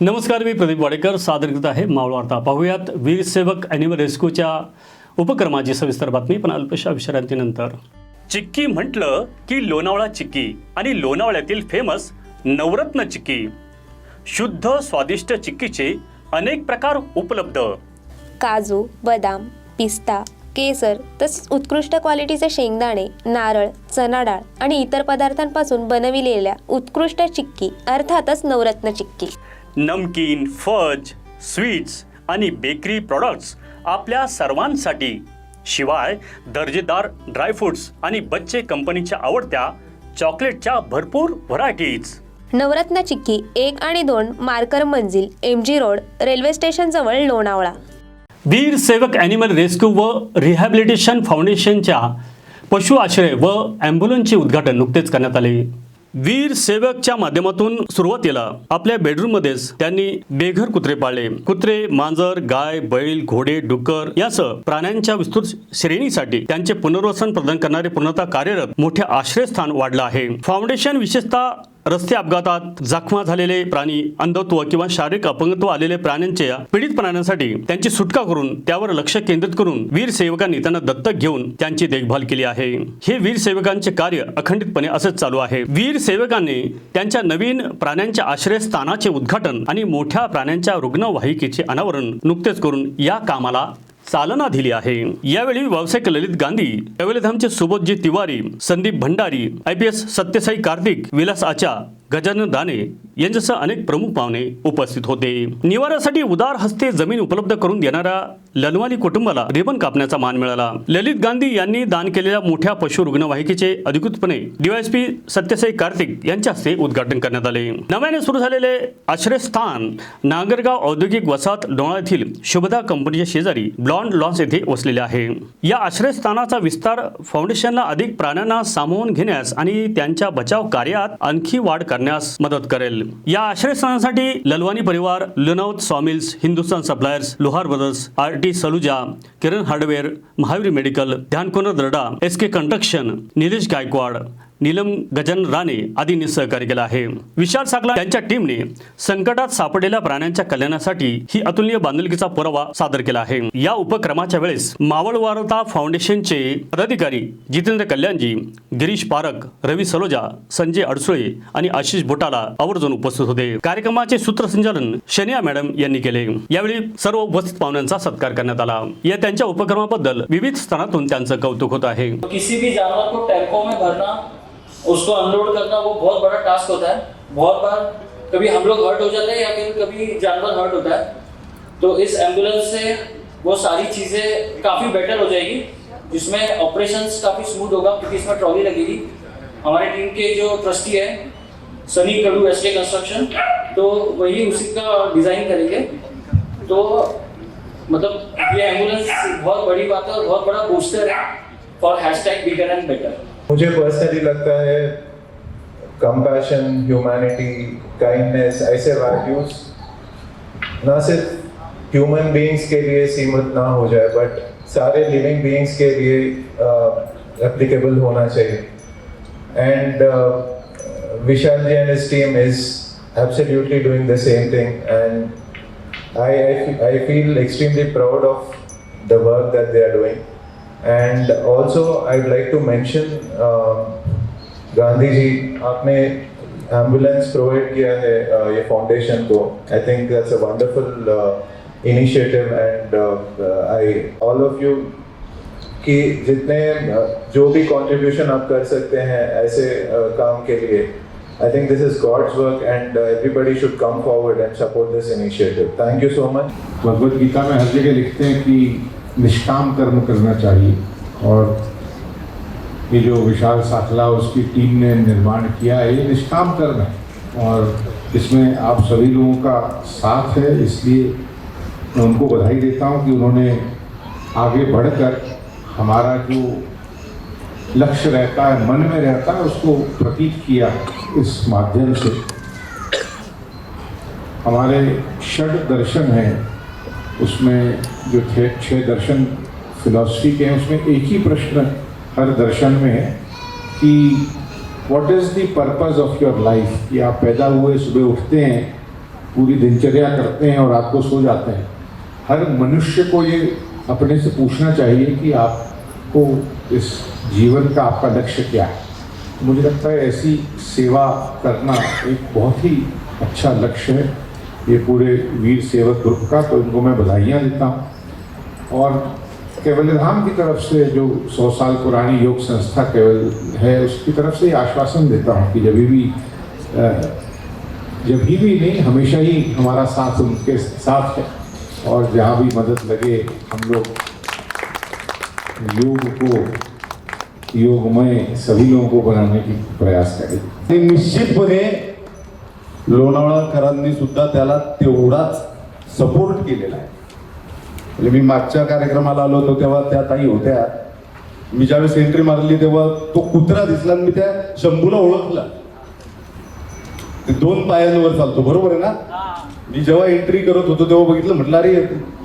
नमस्कार मी प्रदीप वाडेकर. सादर करत आहे मावळवार्ता पाहूयात वीर सेवक ॲनिमल रेस्क्यूच्या उपक्रमाची सविस्तर बातमी पण अल्पशा विश्रांतीनंतर. चिक्की म्हटलं की लोणावळा चिक्की आणि लोणावळ्यातील फेमस नवरत्न चिक्की. शुद्ध स्वादिष्ट चिक्कीचे अनेक प्रकार उपलब्ध. काजू बदाम पिस्ता केसर तसेच उत्कृष्ट क्वालिटीचे शेंगदाणे नारळ चना डाळ आणि इतर पदार्थांपासून बनविलेल्या उत्कृष्ट चिक्की अर्थातच नवरत्न चिक्की. नमकीन फज स्वीट्स आणि बेकरी प्रॉडक्ट्स आपल्या सर्वांसाठी. शिवाय दर्जेदार ड्रायफ्रुट्स आणि बच्चे कंपनीच्या आवडत्या चॉकलेटच्या भरपूर व्हरायटीज नवरत्न चिक्की एक आणि दोन मार्कर मंजिल M G road railway station जवळ लोणावळा. वीर सेवक ॲनिमल रेस्क्यू व रिहॅबिलिटेशन फाउंडेशनच्या पशु आश्रय व ॲम्ब्युलन्सचे उद्घाटन नुकतेच करण्यात आले. वीर सेवकच्या माध्यमातून सुरुवातीला आपल्या बेडरूममध्येच त्यांनी बेघर कुत्रे पाळले. कुत्रे मांजर गाय बैल घोडे डुक्कर यासह प्राण्यांच्या विस्तृत श्रेणीसाठी त्यांचे पुनर्वसन प्रदान करणारे पूर्णतः कार्यरत मोठे आश्रयस्थान वाढलं आहे. फाउंडेशन विशेषतः रस्ते अपघातात जखमा झालेले प्राणी अंधत्व किंवा शारीरिक अपंगत्व आलेले प्राण्यांच्या पीडित प्राण्यांसाठी त्यांची सुटका करून त्यावर लक्ष केंद्रित करून वीर सेवकांनी त्यांना दत्तक घेऊन त्यांची देखभाल केली आहे. हे वीर सेवकांचे कार्य अखंडितपणे असंच चालू आहे. वीर सेवकांनी त्यांच्या नवीन प्राण्यांच्या आश्रयस्थानाचे उद्घाटन आणि मोठ्या प्राण्यांच्या रुग्णवाहिकेचे अनावरण नुकतेच करून या कामाला चालना दिली आहे. यावेळी व्यावसायिक Lalit Gandhi कवेलधामचे Subodhji Tiwari Sandeep Bhandari I P S Satyasai Kartik Vilas आचा गजानन दाने यांच्यासह अनेक प्रमुख पाहुणे उपस्थित होते. निवारासाठी उदार हस्ते जमीन उपलब्ध करून देणाऱ्या ललवानी कुटुंबाला रिबन कापण्याचा मान मिळाला. ललित गांधी यांनी दान केलेल्या मोठ्या पशु रुग्णवाहिकेचे अधिकृतपणे डीवायएसपी सत्यसाई कार्तिक यांच्या हस्ते उद्घाटन करण्यात आले. नव्याने सुरू झालेले आश्रयस्थान नागरगाव औद्योगिक वसाहत डोळा येथील शुभदा कंपनीच्या शेजारी ब्लॉन्ड लॉन्स येथे वसलेले आहे. या आश्रयस्थानाचा विस्तार फाउंडेशनला अधिक प्राण्यांना सामावून घेण्यास आणि त्यांच्या बचाव कार्यात आणखी वाढ करण्यास मदत करेल. या आश्रयस्थानासाठी ललवानी परिवार Lunawat sawmills Hindustan suppliers Lohar brothers R T Saluja Kiran hardware Mahavir medical ध्यानकोनर Darda S K construction Nilesh Gaikwad Neelam गजन राणे आदींनी सहकार्य केलं आहे. विशाल सागला यांच्या टीमने संकटात सापडलेल्या प्राण्यांच्या कल्याणासाठी ही अतुलनीय बांधिलकीचा पुरावा सादर केला आहे. या उपक्रमाच्या वेळेस मावळवारता फाउंडेशनचे पदाधिकारी जितेंद्र कल्याणजी गिरीश पारक रवी सलोजा संजय अडसुळे आणि आशिष बोटाला आवर्जून उपस्थित होते. कार्यक्रमाचे सूत्रसंचालन शनिया मॅडम यांनी केले. यावेळी सर्व उपस्थित पाहुण्यांचा सत्कार करण्यात आला. या त्यांच्या उपक्रमाबद्दल विविध स्तरातून त्यांचं कौतुक होत आहे. किसी भी जानवर को टैंकों में भरना उसको अनलोड करना वो बहुत बड़ा टास्क होता है। बहुत बार कभी हम लोग हर्ट हो जाते हैं या फिर कभी जानवर हर्ट होता है। तो इस एंबुलेंस से वो सारी चीज़ें काफ़ी बेटर हो जाएगी, जिसमें ऑपरेशन काफ़ी स्मूथ होगा, क्योंकि इसमें ट्रॉली लगेगी। हमारे टीम के जो ट्रस्टी है सनी कडू एस कंस्ट्रक्शन तो वही उसी का डिज़ाइन करेंगे। तो मतलब ये एंबुलेंस बहुत बड़ी बात है और बहुत बड़ा बूस्टर है for hashtag bigger and better मुझे पर्सनली लगता है कंपैशन ह्यूमैनिटी काइंडनेस ऐसे वैल्यूज़ ना सिर्फ़ ह्यूमन बीइंग्स के लिए सीमित ना हो जाए बट सारे लिविंग बीइंग्स के लिए एप्लीकेबल होना चाहिए। And Vishal ji and his team is the same thing and I, I, fe- I feel extremely proud of the work that they are doing and also like to mention um, Gandhi ji आपने ambulance provide किया है uh, ये foundation को. I think that's a wonderful initiative and I all of you कि जितने uh, जो भी contribution आप कर सकते हैं ऐसे uh, काम के लिए I think this is God's work and everybody should come forward and support this initiative thank you so much Bhagavad Gita में हर जगह लिखते हैं कि निष्काम कर्म करना चाहिए। और ये जो विशाल साखला, उसकी टीम ने निर्माण किया है, ये निष्काम कर्म है। और इसमें आप सभी लोगों का साथ है, इसलिए मैं उनको बधाई देता हूँ कि उन्होंने आगे बढ़कर हमारा जो लक्ष्य रहता है, मन में रहता है, उसको प्रतीत किया इस माध्यम से। हमारे षड दर्शन हैं, उसमें जो छह दर्शन फिलॉसफी के हैं, उसमें एक ही प्रश्न हर दर्शन में है कि what is the purpose of your life कि आप पैदा हुए, सुबह उठते हैं, पूरी दिनचर्या करते हैं और रात को सो जाते हैं। हर मनुष्य को ये अपने से पूछना चाहिए कि आपको इस जीवन का आपका लक्ष्य क्या है। मुझे लगता है ऐसी सेवा करना एक बहुत ही अच्छा लक्ष्य है। ये पूरे वीर सेवक ग्रुप का तो इनको मैं बधाइयाँ देता हूँ। और केवल धाम की तरफ से जो सौ साल पुरानी योग संस्था केवल है उसकी तरफ से आश्वासन देता हूँ कि जब भी जब भी नहीं हमेशा ही हमारा साथ उनके साथ है। और जहाँ भी मदद लगे हम लोग योग को योगमय सभी लोगों को बनाने की प्रयास करें। निश्चितपणे लोणावळाकरांनी सुद्धा त्याला तेवढाच सपोर्ट केलेला आहे. म्हणजे मी मागच्या कार्यक्रमाला आलो होतो तेव्हा त्या ताई होत्या. मी ज्यावेळेस एंट्री मारली तेव्हा तो कुत्रा दिसला आणि मी त्या शंभूला ओळखला. ते दोन पायांवर चालतो बरोबर आहे ना? मी जेव्हा एंट्री करत होतो तेव्हा बघितलं म्हटलं अरे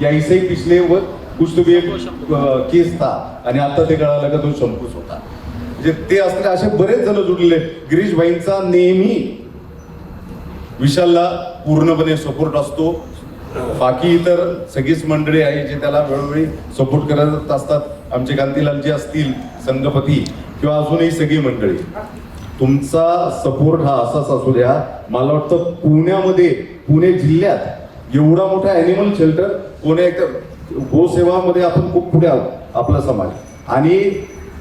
यायसे ही पिछले व कुछ तुम्ही एक केस था. आणि आता ते कळालं का तो शंभूच होता. म्हणजे ते असले असे बरेच जण जुडलेले गिरीश भाईंचा नेहमी विशालला पूर्णपणे सपोर्ट असतो. बाकी इतर सगळीच मंडळी आहे जे त्याला वेळोवेळी सपोर्ट करत असतात. आमचे कांतीलालजी असतील संघपती किंवा अजूनही सगळी मंडळी. तुमचा सपोर्ट हा असाच असू द्या. मला वाटतं पुण्यामध्ये पुणे जिल्ह्यात एवढा मोठा ॲनिमल शेल्टर पुणे एक गोसेवामध्ये आपण खूप पुढे आहोत आपला समाज. आणि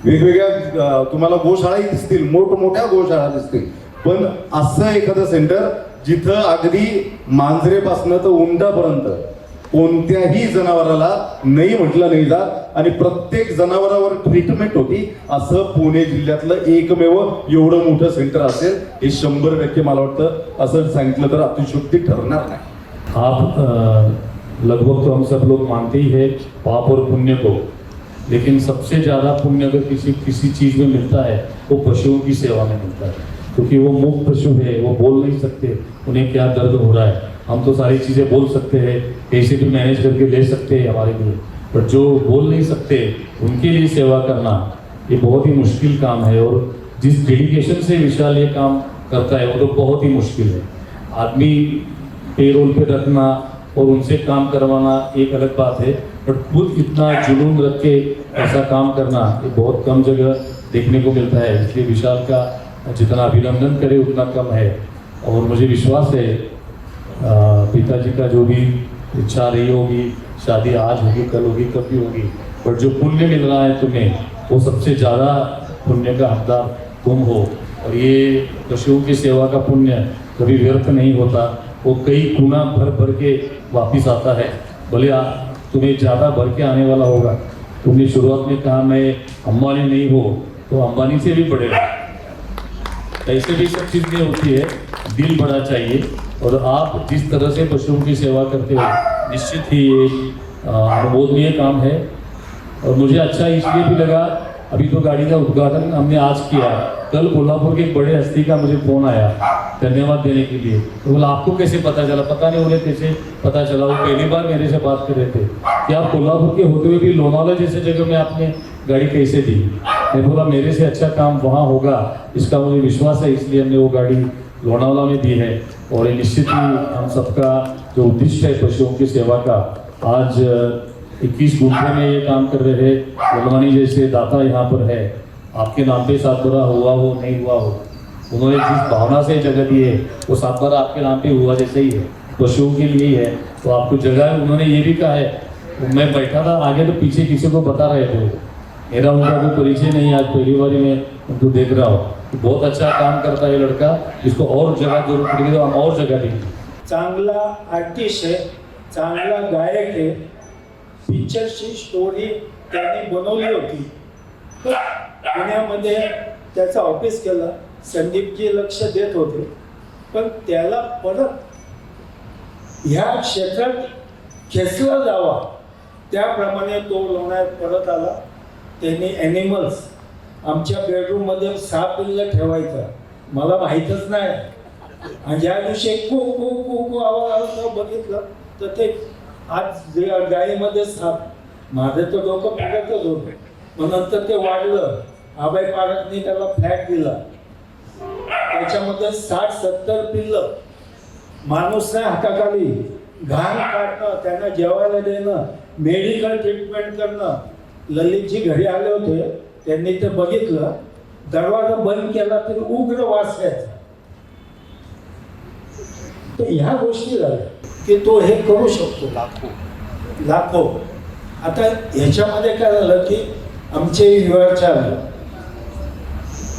वेगवेगळ्या तुम्हाला गोशाळाही दिसतील मोठमोठ्या गोशाळा दिसतील. पण असं एखादं सेंटर जिथं अगदी मांजरेपासनं तर उंडापर्यंत कोणत्याही जनावराला नाही म्हटलं नाही जात. आणि प्रत्येक जनावरावर ट्रीटमेंट होती. असं पुणे जिल्ह्यातलं एकमेव एवढं मोठं सेंटर असेल हे शंभर टक्के मला वाटतं असं सांगितलं तर अतिशुक्ती ठरणार नाही. आप लगभग तो हम सब लोग मानते ही है पाप और पुण्य को। लेकिन सबसे ज़्यादा पुण्य अगर किसी किसी चीज़ में मिलता है वो पशुओं की सेवा में मिलता है। क्योंकि वो मुख पशु है, वो बोल नहीं सकते, उन्हें क्या दर्द हो रहा है? हम तो सारी चीज़ें बोल सकते हैं कैसे भी मैनेज करके ले सकते हैं हमारे लिए। पर जो बोल नहीं सकते, उनके लिए सेवा करना, ये बहुत ही मुश्किल काम है और जिस डेडिकेशन से विशाल ये काम करता है, वो तो बहुत ही मुश्किल है। आदमी पेरोल पे रखना और उनसे काम करवाना एक अलग बात है बट खुद इतना जुनून रख के ऐसा काम करना, ये बहुत कम जगह देखने को मिलता है। इसलिए विशाल का जितना अभिनंदन करे उतना कम है। और मुझे विश्वास है पिताजी का जो भी इच्छा रही होगी, शादी आज होगी, कल होगी कभी होगी, पर जो पुण्य मिल रहा है तुम्हें, वो सबसे ज़्यादा पुण्य का हकदार तुम हो। और ये पशुओं की सेवा का पुण्य कभी व्यर्थ नहीं होता, वो कई गुना भर भर के वापिस आता है। भले तुम्हें ज़्यादा भर के आने वाला होगा। तुमने शुरुआत में कहा, मैं अंबानी नहीं हो तो अंबानी से भी बढ़ेगा ऐसे भी सब चीज़ें होती है। दिल बड़ा चाहिए और आप जिस तरह से पशुओं की सेवा करते हो, निश्चित ही ये अनुमोदनीय काम है। और मुझे अच्छा इसलिए भी लगा, अभी तो गाड़ी का उद्घाटन हमने आज किया। कल कोल्हापुर के एक बड़े हस्ती का मुझे फ़ोन आया, धन्यवाद देने के लिए। तो बोला, आपको कैसे पता चला? पता नहीं उन्हें कैसे पता चला, वो पहली बार मेरे से बात कर रहे थे। कि आप कोल्हापुर के होते हुए भी लोनावाला जैसे जगह में आपने गाड़ी कैसे दी? मैं बोला, मेरे से अच्छा काम वहाँ होगा, इसका मुझे विश्वास है, इसलिए हमने वो गाड़ी लोनावाला में दी है। और ये निश्चित ही हम सबका जो उद्देश्य है पशुओं की सेवा का, आज इक्कीस गुंठे में ये काम कर रहे हैं बलवानी जैसे दाता यहाँ पर है। आपके नाम पे सात बरा हुआ हो, नहीं हुआ हो, उन्होंने जिस भावना से जगह दी है, वो सात बार आपके नाम पे हुआ जैसे ही है, पशुओं के लिए ही है। तो आपको जगह उन्होंने ये भी कहा है, मैं बैठा था, आगे तो पीछे किसी को बता रहे थे। मेरा उनका कोई परिचय नहीं आज पहली बार मैं उनको देख रहा हूँ। बहुत अच्छा काम करता है ये लड़का इसको और जगह जरूरत पड़ेगी तो हम और जगह देंगे चांगला आर्टिस्ट आहे चांगला गायक आहे पिक्चरची स्टोरी त्यांनी बनवली होती। पुण्यामध्ये त्याचा ऑफिस केला संदीपजी लक्ष देत होते पण त्याला परत ह्या क्षेत्रात खेचला जावा त्याप्रमाणे तो लोणार परत आला. त्यांनी ॲनिमल्स आमच्या बेडरूममध्ये सहा पिल्ल ठेवायचा. मला माहीतच नाही. आणि ज्या दिवशी कू कू कू कू आवाज आला बघितलं तर ते आज जे गायीमध्ये साप माझं तर डोकं फिरतच होतं. मग नंतर ते वाढलं. आबाई पारकने त्याला फ्लॅट दिला. त्याच्यामध्ये साठ सत्तर पिल्लं माणूस नाही हाताखाली. घाण काढणं त्यांना जेवायला देणं मेडिकल ट्रीटमेंट करणं. ललितजी घरी आले होते. त्यांनी ते बघितलं. दरवाजा बंद केला तरी उग्र वास यायचा. तर ह्या गोष्टी झाल्या की तो हे करू शकतो. लाखो. लाखो. आता ह्याच्यामध्ये काय झालं की आमचे युवाच्या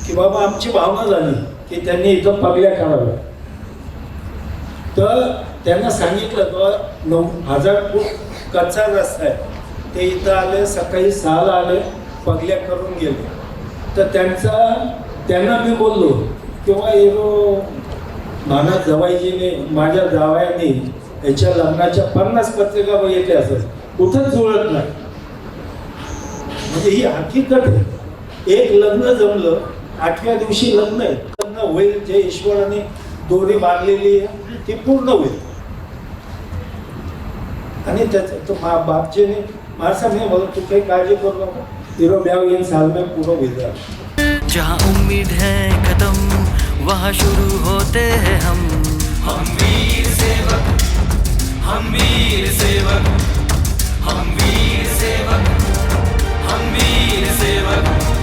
की बाबा आमची भावना झाली की त्यांनी इथं पगड्या काढाव्या तर त्यांना सांगितलं बाबा नऊ हजार फूट कच्चा रस्ता आहे. ते इथं आले सकाळी सहाला आले पगल्या करून गेले. तर त्यांचा त्यांना मी बोललो किंवा येलो माना जवाईजीने माझ्या जावयाने याच्या लग्नाच्या पन्नास पत्रिका बघितल्या असत कुठंच जुळत नाही? म्हणजे ही हकीकत आहे. एक लग्न जमलं आठव्या दिवशी लग्न आहे. लग्न होईल जे ईश्वराने दोरी बांधलेली आहे ती पूर्ण होईल. आणि त्याचं तो मा बापजीने साल में जहाँ उम्मीद है कदम वहाँ शुरू होते हैं हम. हम वीर सेवक हम वीर सेवक हम वीर सेवक हम वीर सेवक.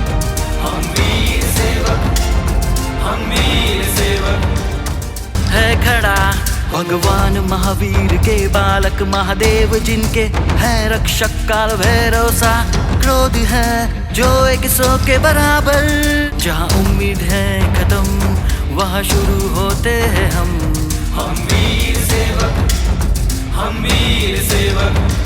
भगवान महावीर के बालक महादेव जिनके है रक्षक काल भैरव सा क्रोध है, जो एक सौ के बराबर। जहाँ उम्मीद है खत्म, वहाँ शुरू होते हैं हम। हम वीर सेवक, हम वीर सेवक।